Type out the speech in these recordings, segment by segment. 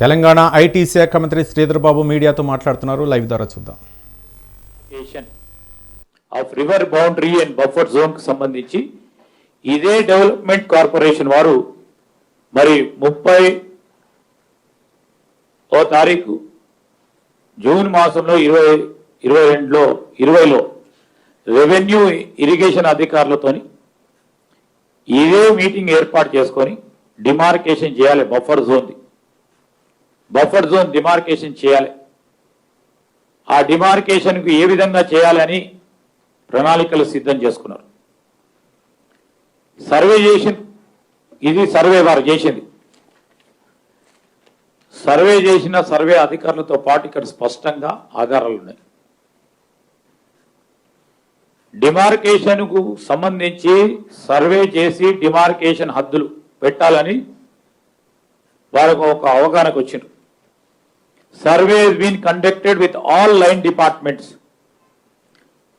Telangana IT శాఖ మంత్రి శ్రీధర్ బాబు మీడియాతో మాట్లాడుతున్నారు. లైవ్ ద్వారా చూద్దాం. Of river boundary and buffer జోన్కు సంబంధించి ఇదే డెవలప్మెంట్ కార్పొరేషన్ వారు మరి ముప్పై ఓ తారీఖు జూన్ మాసంలో ఇరవై ఇరవై రెండులో ఇరవైలో రెవెన్యూ ఇరిగేషన్ అధికారులతోని ఇదే మీటింగ్ ఏర్పాటు చేసుకొని డిమార్కేషన్ చేయాలి బఫర్ జోన్ది బఫర్ జోన్ డిమార్కేషన్ చేయాలి. ఆ డిమార్కేషన్కు ఏ విధంగా చేయాలని ప్రణాళికలు సిద్ధం చేసుకున్నారు. సర్వే చేసి ఇది సర్వే వారు చేసింది. సర్వే చేసిన సర్వే అధికారులతో పాటు ఇక్కడ స్పష్టంగా ఆధారాలు ఉన్నాయి. డిమార్కేషన్కు సంబంధించి సర్వే చేసి డిమార్కేషన్ హద్దులు పెట్టాలని వారికి ఒక అవగాహనకు వచ్చింది survey been conducted with all line departments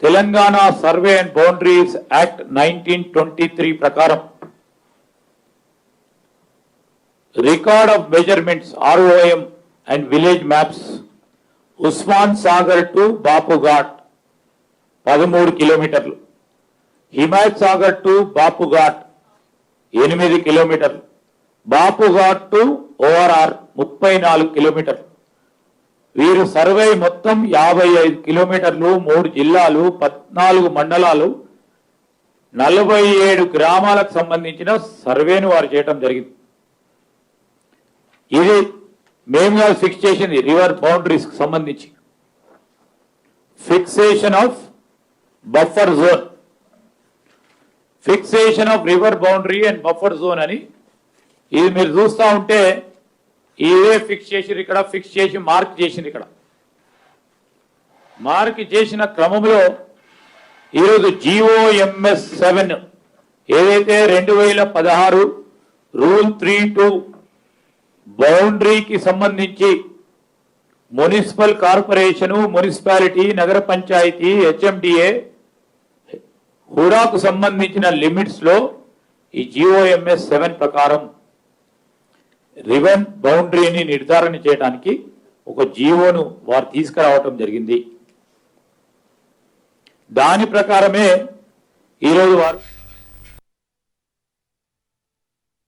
Telangana survey and boundaries act nineteen twenty three ప్రకారం record of measurements ROM and village maps Osman Sagar to Bapughat పదమూడు కిలోమీటర్లు హిమాయత్ సాగర్ టు బాపుఘాట్ ఎనిమిది కిలోమీటర్లు బాపుఘాట్ టు ఓఆర్ఆర్ ముప్పై నాలుగు కిలోమీటర్లు వీరు సర్వే మొత్తం యాభై ఐదు కిలోమీటర్లు మూడు జిల్లాలు పద్నాలుగు మండలాలు నలభై ఏడు గ్రామాలకు సంబంధించిన సర్వేను వారు చేయటం జరిగింది. ఇది మేము ఫిక్స్ చేసింది రివర్ బౌండరీస్కి సంబంధించి. Fixation of buffer zone fixation of river boundary and buffer zone అని ఇది మీరు చూస్తా ఉంటే ఇవే ఫిక్స్ చేసిరు ఇక్కడ ఫిక్స్ చేసి మార్క్ చేసింది ఇక్కడ. మార్క్ చేసిన క్రమంలో ఈరోజు జిఓఎంఎస్ సెవెన్ ఏదైతే రెండు వేల పదహారు రూల్ త్రీ టూ బౌండరీకి సంబంధించి మున్సిపల్ కార్పొరేషను మున్సిపాలిటీ నగర పంచాయతీ హెచ్ఎండిఏ హుడాకు సంబంధించిన లిమిట్స్లో ఈ జిఓఎంఎస్ సెవెన్ ప్రకారం రివెన్ బౌండరీని నిర్ధారణ చేయడానికి ఒక జీవోను వారు తీసుకురావటం జరిగింది. దాని ప్రకారమే ఈరోజు వారు